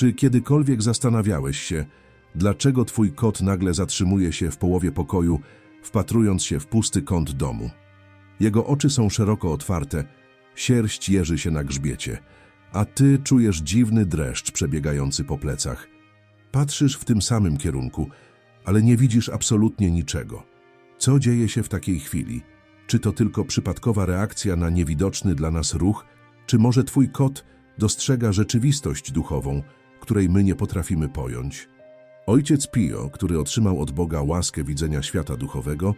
Czy kiedykolwiek zastanawiałeś się, dlaczego twój kot nagle zatrzymuje się w połowie pokoju, wpatrując się w pusty kąt domu? Jego oczy są szeroko otwarte, sierść jeży się na grzbiecie, a ty czujesz dziwny dreszcz przebiegający po plecach. Patrzysz w tym samym kierunku, ale nie widzisz absolutnie niczego. Co dzieje się w takiej chwili? Czy to tylko przypadkowa reakcja na niewidoczny dla nas ruch, czy może twój kot dostrzega rzeczywistość duchową, której my nie potrafimy pojąć? Ojciec Pio, który otrzymał od Boga łaskę widzenia świata duchowego,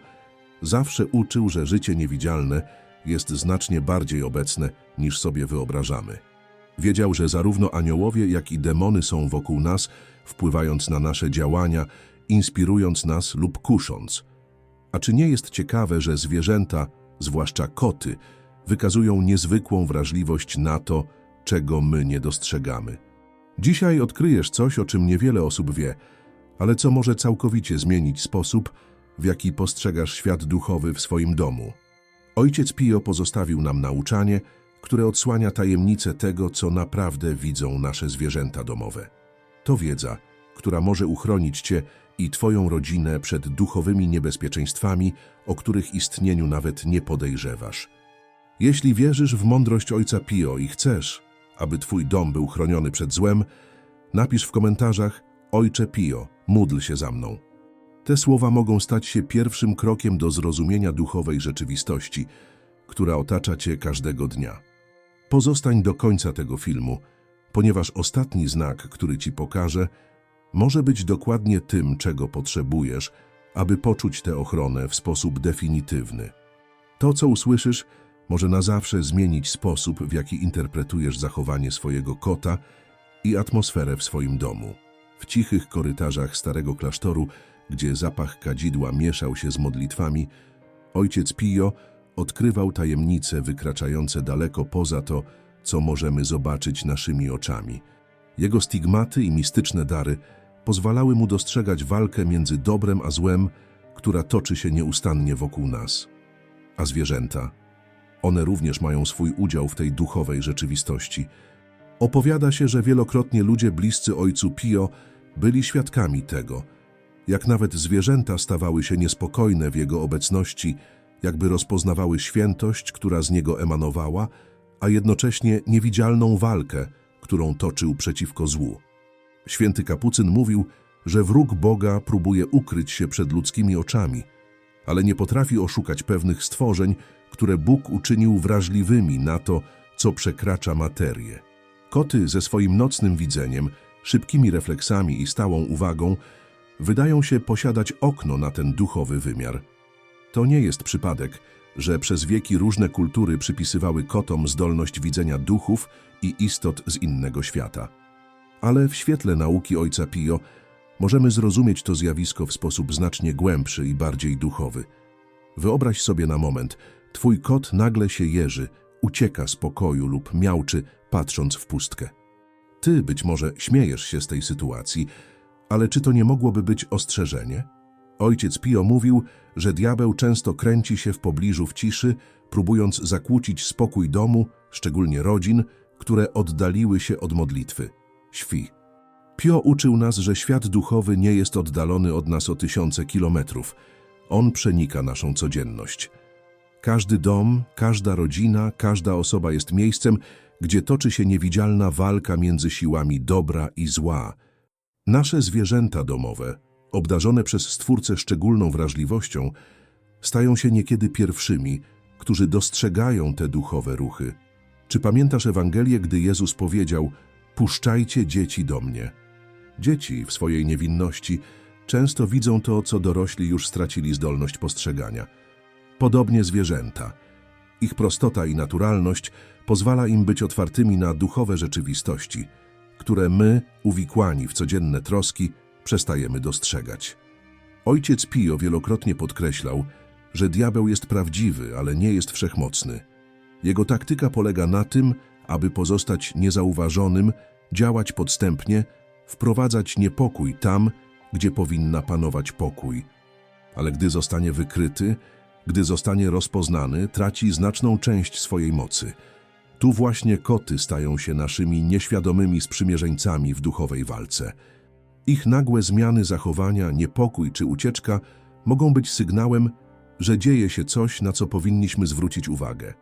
zawsze uczył, że życie niewidzialne jest znacznie bardziej obecne niż sobie wyobrażamy. Wiedział, że zarówno aniołowie, jak i demony są wokół nas, wpływając na nasze działania, inspirując nas lub kusząc. A czy nie jest ciekawe, że zwierzęta, zwłaszcza koty, wykazują niezwykłą wrażliwość na to, czego my nie dostrzegamy? Dzisiaj odkryjesz coś, o czym niewiele osób wie, ale co może całkowicie zmienić sposób, w jaki postrzegasz świat duchowy w swoim domu. Ojciec Pio pozostawił nam nauczanie, które odsłania tajemnicę tego, co naprawdę widzą nasze zwierzęta domowe. To wiedza, która może uchronić Cię i Twoją rodzinę przed duchowymi niebezpieczeństwami, o których istnieniu nawet nie podejrzewasz. Jeśli wierzysz w mądrość Ojca Pio i chcesz, aby Twój dom był chroniony przed złem, napisz w komentarzach Ojcze Pio, módl się za mną. Te słowa mogą stać się pierwszym krokiem do zrozumienia duchowej rzeczywistości, która otacza Cię każdego dnia. Pozostań do końca tego filmu, ponieważ ostatni znak, który Ci pokażę, może być dokładnie tym, czego potrzebujesz, aby poczuć tę ochronę w sposób definitywny. To, co usłyszysz, może na zawsze zmienić sposób, w jaki interpretujesz zachowanie swojego kota i atmosferę w swoim domu. W cichych korytarzach starego klasztoru, gdzie zapach kadzidła mieszał się z modlitwami, ojciec Pio odkrywał tajemnice wykraczające daleko poza to, co możemy zobaczyć naszymi oczami. Jego stigmaty i mistyczne dary pozwalały mu dostrzegać walkę między dobrem a złem, która toczy się nieustannie wokół nas. A zwierzęta? One również mają swój udział w tej duchowej rzeczywistości. Opowiada się, że wielokrotnie ludzie bliscy ojcu Pio byli świadkami tego, jak nawet zwierzęta stawały się niespokojne w jego obecności, jakby rozpoznawały świętość, która z niego emanowała, a jednocześnie niewidzialną walkę, którą toczył przeciwko złu. Święty Kapucyn mówił, że wróg Boga próbuje ukryć się przed ludzkimi oczami, ale nie potrafi oszukać pewnych stworzeń, które Bóg uczynił wrażliwymi na to, co przekracza materię. Koty ze swoim nocnym widzeniem, szybkimi refleksami i stałą uwagą wydają się posiadać okno na ten duchowy wymiar. To nie jest przypadek, że przez wieki różne kultury przypisywały kotom zdolność widzenia duchów i istot z innego świata. Ale w świetle nauki Ojca Pio możemy zrozumieć to zjawisko w sposób znacznie głębszy i bardziej duchowy. Wyobraź sobie na moment, twój kot nagle się jeży, ucieka z pokoju lub miauczy, patrząc w pustkę. Ty być może śmiejesz się z tej sytuacji, ale czy to nie mogłoby być ostrzeżenie? Ojciec Pio mówił, że diabeł często kręci się w pobliżu w ciszy, próbując zakłócić spokój domu, szczególnie rodzin, które oddaliły się od modlitwy. Świ. Pio uczył nas, że świat duchowy nie jest oddalony od nas o tysiące kilometrów. On przenika naszą codzienność. Każdy dom, każda rodzina, każda osoba jest miejscem, gdzie toczy się niewidzialna walka między siłami dobra i zła. Nasze zwierzęta domowe, obdarzone przez Stwórcę szczególną wrażliwością, stają się niekiedy pierwszymi, którzy dostrzegają te duchowe ruchy. Czy pamiętasz Ewangelię, gdy Jezus powiedział: Puszczajcie dzieci do mnie? Dzieci w swojej niewinności często widzą to, co dorośli już stracili zdolność postrzegania. Podobnie zwierzęta. Ich prostota i naturalność pozwala im być otwartymi na duchowe rzeczywistości, które my, uwikłani w codzienne troski, przestajemy dostrzegać. Ojciec Pio wielokrotnie podkreślał, że diabeł jest prawdziwy, ale nie jest wszechmocny. Jego taktyka polega na tym, aby pozostać niezauważonym, działać podstępnie, wprowadzać niepokój tam, gdzie powinna panować pokój. Ale gdy zostanie wykryty, gdy zostanie rozpoznany, traci znaczną część swojej mocy. Tu właśnie koty stają się naszymi nieświadomymi sprzymierzeńcami w duchowej walce. Ich nagłe zmiany zachowania, niepokój czy ucieczka mogą być sygnałem, że dzieje się coś, na co powinniśmy zwrócić uwagę.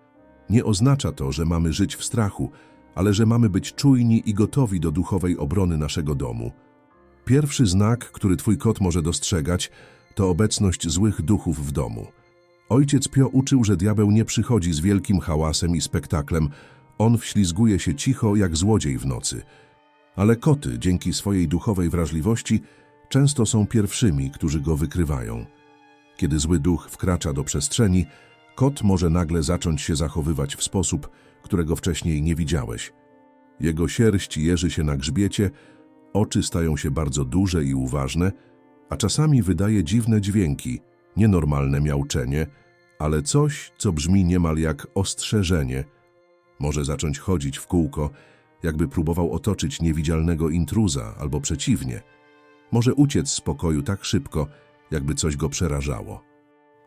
Nie oznacza to, że mamy żyć w strachu, ale że mamy być czujni i gotowi do duchowej obrony naszego domu. Pierwszy znak, który twój kot może dostrzegać, to obecność złych duchów w domu. Ojciec Pio uczył, że diabeł nie przychodzi z wielkim hałasem i spektaklem, on wślizguje się cicho jak złodziej w nocy. Ale koty, dzięki swojej duchowej wrażliwości, często są pierwszymi, którzy go wykrywają. Kiedy zły duch wkracza do przestrzeni, kot może nagle zacząć się zachowywać w sposób, którego wcześniej nie widziałeś. Jego sierść jeży się na grzbiecie, oczy stają się bardzo duże i uważne, a czasami wydaje dziwne dźwięki, nienormalne miauczenie, ale coś, co brzmi niemal jak ostrzeżenie. Może zacząć chodzić w kółko, jakby próbował otoczyć niewidzialnego intruza, albo przeciwnie. Może uciec z pokoju tak szybko, jakby coś go przerażało.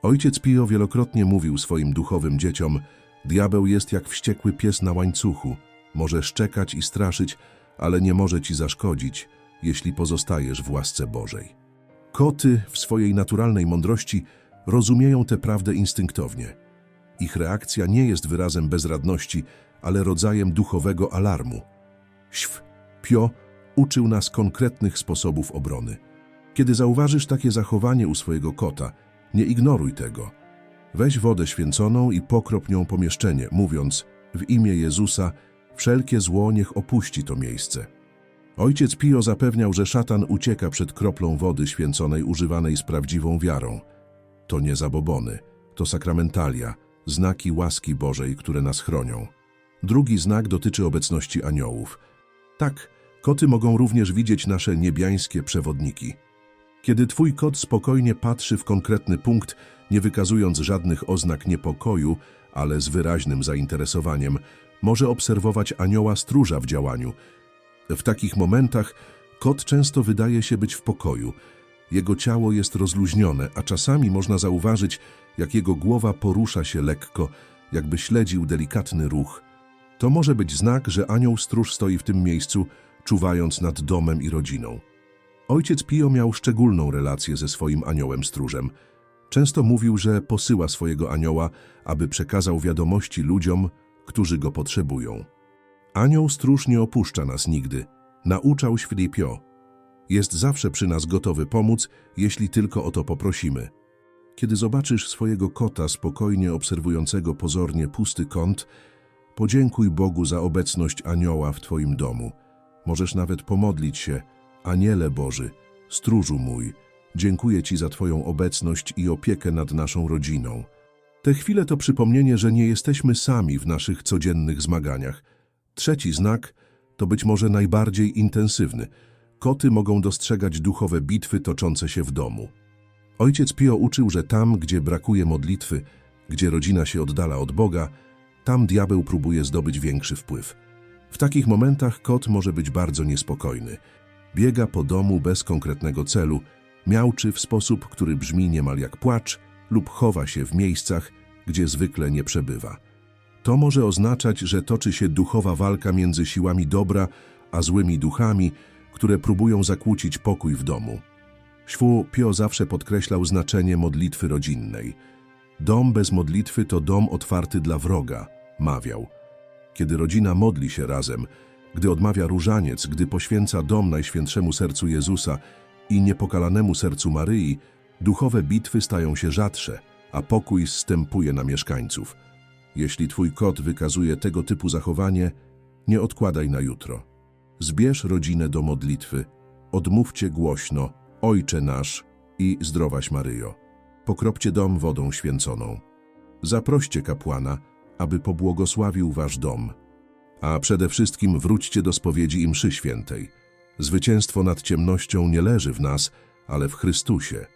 Ojciec Pio wielokrotnie mówił swoim duchowym dzieciom, diabeł jest jak wściekły pies na łańcuchu, może szczekać i straszyć, ale nie może ci zaszkodzić, jeśli pozostajesz w łasce Bożej. Koty w swojej naturalnej mądrości rozumieją tę prawdę instynktownie. Ich reakcja nie jest wyrazem bezradności, ale rodzajem duchowego alarmu. Św, Pio uczył nas konkretnych sposobów obrony. Kiedy zauważysz takie zachowanie u swojego kota, nie ignoruj tego. Weź wodę święconą i pokrop nią pomieszczenie, mówiąc w imię Jezusa wszelkie zło niech opuści to miejsce. Ojciec Pio zapewniał, że szatan ucieka przed kroplą wody święconej używanej z prawdziwą wiarą. To nie zabobony, to sakramentalia, znaki łaski Bożej, które nas chronią. Drugi znak dotyczy obecności aniołów. Tak, koty mogą również widzieć nasze niebiańskie przewodniki. Kiedy twój kot spokojnie patrzy w konkretny punkt, nie wykazując żadnych oznak niepokoju, ale z wyraźnym zainteresowaniem, może obserwować anioła stróża w działaniu. W takich momentach kot często wydaje się być w pokoju. Jego ciało jest rozluźnione, a czasami można zauważyć, jak jego głowa porusza się lekko, jakby śledził delikatny ruch. To może być znak, że anioł stróż stoi w tym miejscu, czuwając nad domem i rodziną. Ojciec Pio miał szczególną relację ze swoim aniołem stróżem. Często mówił, że posyła swojego anioła, aby przekazał wiadomości ludziom, którzy go potrzebują. Anioł stróż nie opuszcza nas nigdy. Nauczał święty Pio. Jest zawsze przy nas gotowy pomóc, jeśli tylko o to poprosimy. Kiedy zobaczysz swojego kota spokojnie obserwującego pozornie pusty kąt, podziękuj Bogu za obecność anioła w Twoim domu. Możesz nawet pomodlić się, Aniele Boży, stróżu mój, dziękuję Ci za Twoją obecność i opiekę nad naszą rodziną. Te chwile to przypomnienie, że nie jesteśmy sami w naszych codziennych zmaganiach. Trzeci znak to być może najbardziej intensywny. Koty mogą dostrzegać duchowe bitwy toczące się w domu. Ojciec Pio uczył, że tam, gdzie brakuje modlitwy, gdzie rodzina się oddala od Boga, tam diabeł próbuje zdobyć większy wpływ. W takich momentach kot może być bardzo niespokojny. Biega po domu bez konkretnego celu, miauczy w sposób, który brzmi niemal jak płacz lub chowa się w miejscach, gdzie zwykle nie przebywa. To może oznaczać, że toczy się duchowa walka między siłami dobra a złymi duchami, które próbują zakłócić pokój w domu. Śwu Pio zawsze podkreślał znaczenie modlitwy rodzinnej. Dom bez modlitwy to dom otwarty dla wroga, mawiał. Kiedy rodzina modli się razem, gdy odmawia różaniec, gdy poświęca dom Najświętszemu Sercu Jezusa i niepokalanemu Sercu Maryi, duchowe bitwy stają się rzadsze, a pokój zstępuje na mieszkańców. Jeśli twój kot wykazuje tego typu zachowanie, nie odkładaj na jutro. Zbierz rodzinę do modlitwy, odmówcie głośno Ojcze nasz i zdrowaś Maryjo. Pokropcie dom wodą święconą. Zaproście kapłana, aby pobłogosławił wasz dom. A przede wszystkim wróćcie do spowiedzi i mszy świętej. Zwycięstwo nad ciemnością nie leży w nas, ale w Chrystusie.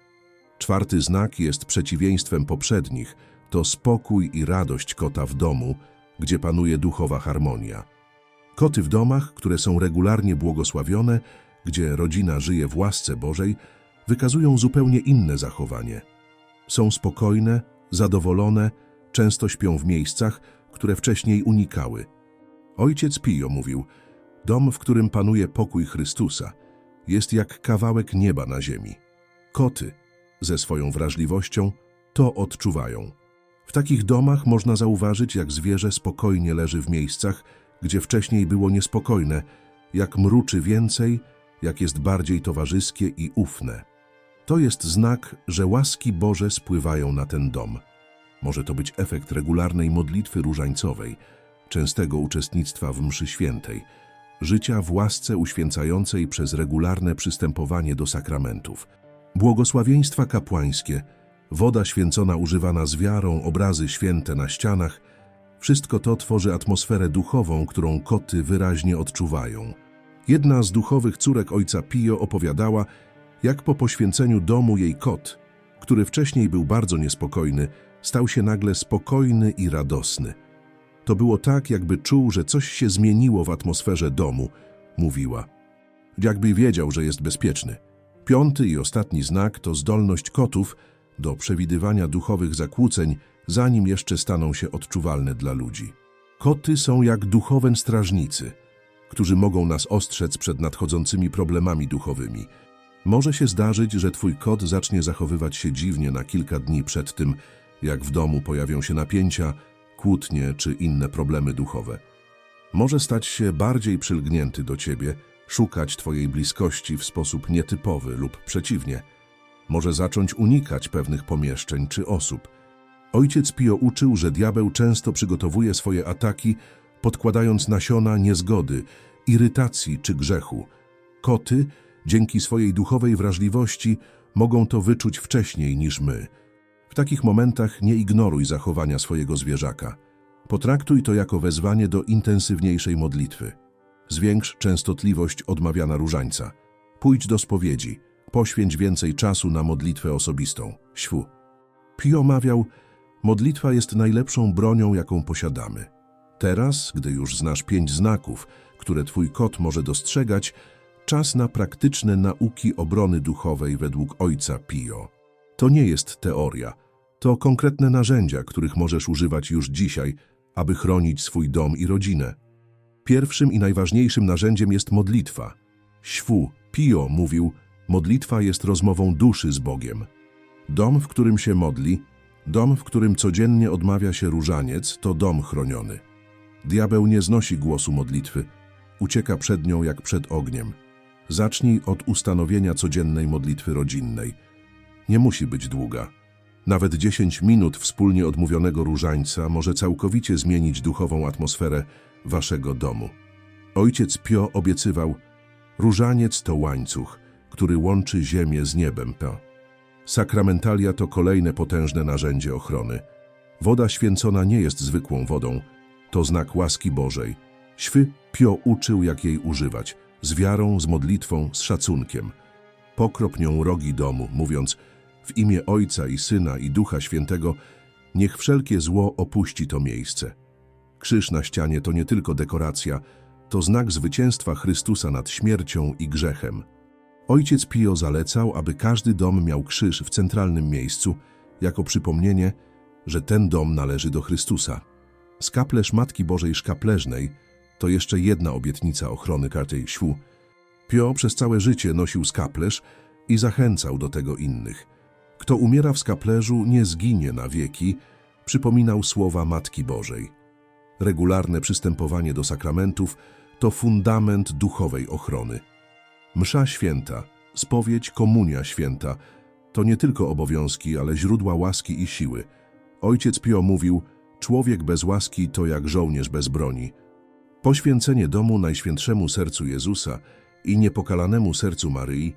Czwarty znak jest przeciwieństwem poprzednich, to spokój i radość kota w domu, gdzie panuje duchowa harmonia. Koty w domach, które są regularnie błogosławione, gdzie rodzina żyje w łasce Bożej, wykazują zupełnie inne zachowanie. Są spokojne, zadowolone, często śpią w miejscach, które wcześniej unikały. Ojciec Pio mówił, dom, w którym panuje pokój Chrystusa, jest jak kawałek nieba na ziemi. Koty, ze swoją wrażliwością, to odczuwają. W takich domach można zauważyć, jak zwierzę spokojnie leży w miejscach, gdzie wcześniej było niespokojne, jak mruczy więcej, jak jest bardziej towarzyskie i ufne. To jest znak, że łaski Boże spływają na ten dom. Może to być efekt regularnej modlitwy różańcowej, częstego uczestnictwa w mszy świętej, życia w łasce uświęcającej przez regularne przystępowanie do sakramentów. Błogosławieństwa kapłańskie, woda święcona używana z wiarą, obrazy święte na ścianach, wszystko to tworzy atmosferę duchową, którą koty wyraźnie odczuwają. Jedna z duchowych córek ojca Pio opowiadała, jak po poświęceniu domu jej kot, który wcześniej był bardzo niespokojny, stał się nagle spokojny i radosny. To było tak, jakby czuł, że coś się zmieniło w atmosferze domu, mówiła. Jakby wiedział, że jest bezpieczny. Piąty i ostatni znak to zdolność kotów do przewidywania duchowych zakłóceń, zanim jeszcze staną się odczuwalne dla ludzi. Koty są jak duchowe strażnicy, którzy mogą nas ostrzec przed nadchodzącymi problemami duchowymi. Może się zdarzyć, że twój kot zacznie zachowywać się dziwnie na kilka dni przed tym, jak w domu pojawią się napięcia, kłótnie czy inne problemy duchowe. Może stać się bardziej przylgnięty do ciebie, szukać twojej bliskości w sposób nietypowy lub przeciwnie. Może zacząć unikać pewnych pomieszczeń czy osób. Ojciec Pio uczył, że diabeł często przygotowuje swoje ataki, podkładając nasiona niezgody, irytacji czy grzechu. Koty, dzięki swojej duchowej wrażliwości, mogą to wyczuć wcześniej niż my. W takich momentach nie ignoruj zachowania swojego zwierzaka. Potraktuj to jako wezwanie do intensywniejszej modlitwy. Zwiększ częstotliwość odmawiana różańca. Pójdź do spowiedzi. Poświęć więcej czasu na modlitwę osobistą. Śwu. Pio mawiał, modlitwa jest najlepszą bronią, jaką posiadamy. Teraz, gdy już znasz pięć znaków, które twój kot może dostrzegać, czas na praktyczne nauki obrony duchowej według ojca Pio. To nie jest teoria, to konkretne narzędzia, których możesz używać już dzisiaj, aby chronić swój dom i rodzinę. Pierwszym i najważniejszym narzędziem jest modlitwa. Śwu Pio mówił, modlitwa jest rozmową duszy z Bogiem. Dom, w którym się modli, dom, w którym codziennie odmawia się różaniec, to dom chroniony. Diabeł nie znosi głosu modlitwy, ucieka przed nią jak przed ogniem. Zacznij od ustanowienia codziennej modlitwy rodzinnej. Nie musi być długa. Nawet 10 minut wspólnie odmówionego różańca może całkowicie zmienić duchową atmosferę waszego domu. Ojciec Pio obiecywał, różaniec to łańcuch, który łączy ziemię z niebem. P. Sakramentalia to kolejne potężne narzędzie ochrony. Woda święcona nie jest zwykłą wodą, to znak łaski Bożej. Śwy Pio uczył, jak jej używać, z wiarą, z modlitwą, z szacunkiem. Pokrop nią rogi domu, mówiąc, w imię Ojca i Syna i Ducha Świętego, niech wszelkie zło opuści to miejsce. Krzyż na ścianie to nie tylko dekoracja, to znak zwycięstwa Chrystusa nad śmiercią i grzechem. Ojciec Pio zalecał, aby każdy dom miał krzyż w centralnym miejscu, jako przypomnienie, że ten dom należy do Chrystusa. Skaplerz Matki Bożej Szkapleżnej to jeszcze jedna obietnica ochrony kartej śwu. Pio przez całe życie nosił skaplerz i zachęcał do tego innych. Kto umiera w skaplerzu, nie zginie na wieki, przypominał słowa Matki Bożej. Regularne przystępowanie do sakramentów to fundament duchowej ochrony. Msza święta, spowiedź, komunia święta to nie tylko obowiązki, ale źródła łaski i siły. Ojciec Pio mówił, człowiek bez łaski to jak żołnierz bez broni. Poświęcenie domu Najświętszemu Sercu Jezusa i niepokalanemu Sercu Maryi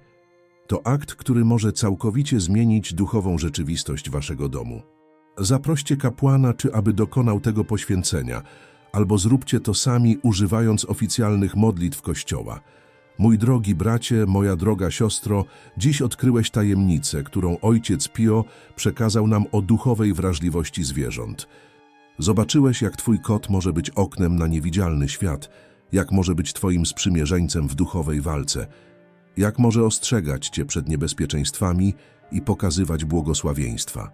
to akt, który może całkowicie zmienić duchową rzeczywistość waszego domu. Zaproście kapłana, czy aby dokonał tego poświęcenia, albo zróbcie to sami, używając oficjalnych modlitw Kościoła. Mój drogi bracie, moja droga siostro, dziś odkryłeś tajemnicę, którą ojciec Pio przekazał nam o duchowej wrażliwości zwierząt. Zobaczyłeś, jak twój kot może być oknem na niewidzialny świat, jak może być twoim sprzymierzeńcem w duchowej walce, jak może ostrzegać cię przed niebezpieczeństwami i pokazywać błogosławieństwa.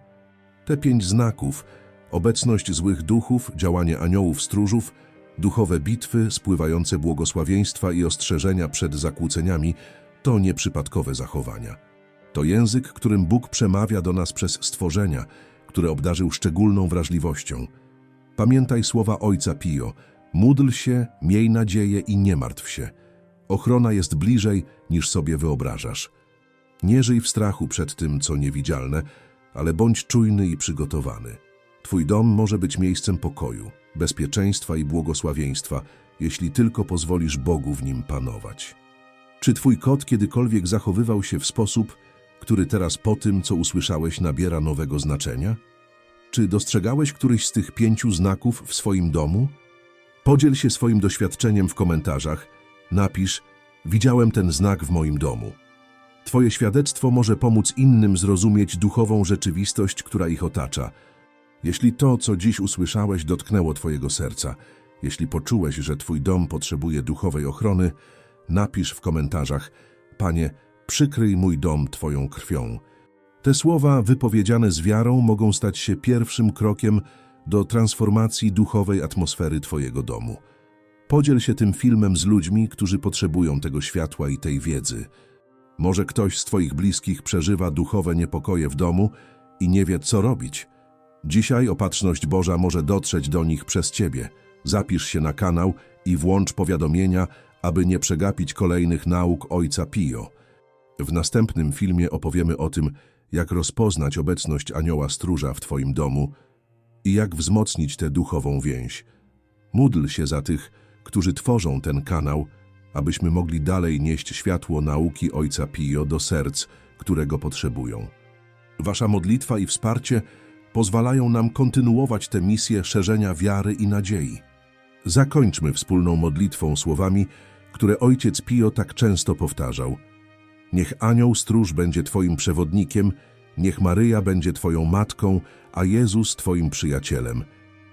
Te pięć znaków obecność złych duchów, działanie aniołów stróżów Duchowe bitwy, spływające błogosławieństwa i ostrzeżenia przed zakłóceniami to nieprzypadkowe zachowania. To język, którym Bóg przemawia do nas przez stworzenia, które obdarzył szczególną wrażliwością. Pamiętaj słowa Ojca Pio: módl się, miej nadzieję i nie martw się. Ochrona jest bliżej, niż sobie wyobrażasz. Nie żyj w strachu przed tym, co niewidzialne, ale bądź czujny i przygotowany. Twój dom może być miejscem pokoju, bezpieczeństwa i błogosławieństwa, jeśli tylko pozwolisz Bogu w nim panować. Czy twój kot kiedykolwiek zachowywał się w sposób, który teraz po tym, co usłyszałeś, nabiera nowego znaczenia? Czy dostrzegałeś któryś z tych pięciu znaków w swoim domu? Podziel się swoim doświadczeniem w komentarzach. Napisz: Widziałem ten znak w moim domu. Twoje świadectwo może pomóc innym zrozumieć duchową rzeczywistość, która ich otacza. Jeśli to, co dziś usłyszałeś, dotknęło Twojego serca, jeśli poczułeś, że Twój dom potrzebuje duchowej ochrony, napisz w komentarzach: Panie, przykryj mój dom Twoją krwią. Te słowa, wypowiedziane z wiarą, mogą stać się pierwszym krokiem do transformacji duchowej atmosfery Twojego domu. Podziel się tym filmem z ludźmi, którzy potrzebują tego światła i tej wiedzy. Może ktoś z Twoich bliskich przeżywa duchowe niepokoje w domu i nie wie, co robić. Dzisiaj opatrzność Boża może dotrzeć do nich przez Ciebie. Zapisz się na kanał i włącz powiadomienia, aby nie przegapić kolejnych nauk Ojca Pio. W następnym filmie opowiemy o tym, jak rozpoznać obecność anioła stróża w Twoim domu i jak wzmocnić tę duchową więź. Módl się za tych, którzy tworzą ten kanał, abyśmy mogli dalej nieść światło nauki Ojca Pio do serc, którego potrzebują. Wasza modlitwa i wsparcie pozwalają nam kontynuować tę misję szerzenia wiary i nadziei. Zakończmy wspólną modlitwą słowami, które Ojciec Pio tak często powtarzał. Niech anioł stróż będzie Twoim przewodnikiem, niech Maryja będzie Twoją matką, a Jezus Twoim przyjacielem.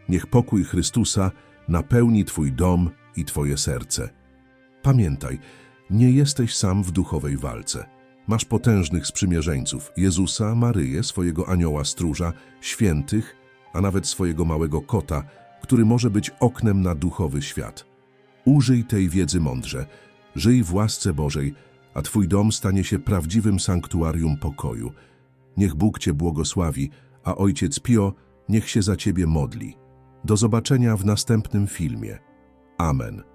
Niech pokój Chrystusa napełni Twój dom i Twoje serce. Pamiętaj, nie jesteś sam w duchowej walce. Masz potężnych sprzymierzeńców, Jezusa, Maryję, swojego anioła stróża, świętych, a nawet swojego małego kota, który może być oknem na duchowy świat. Użyj tej wiedzy mądrze, żyj w łasce Bożej, a Twój dom stanie się prawdziwym sanktuarium pokoju. Niech Bóg Cię błogosławi, a Ojciec Pio niech się za Ciebie modli. Do zobaczenia w następnym filmie. Amen.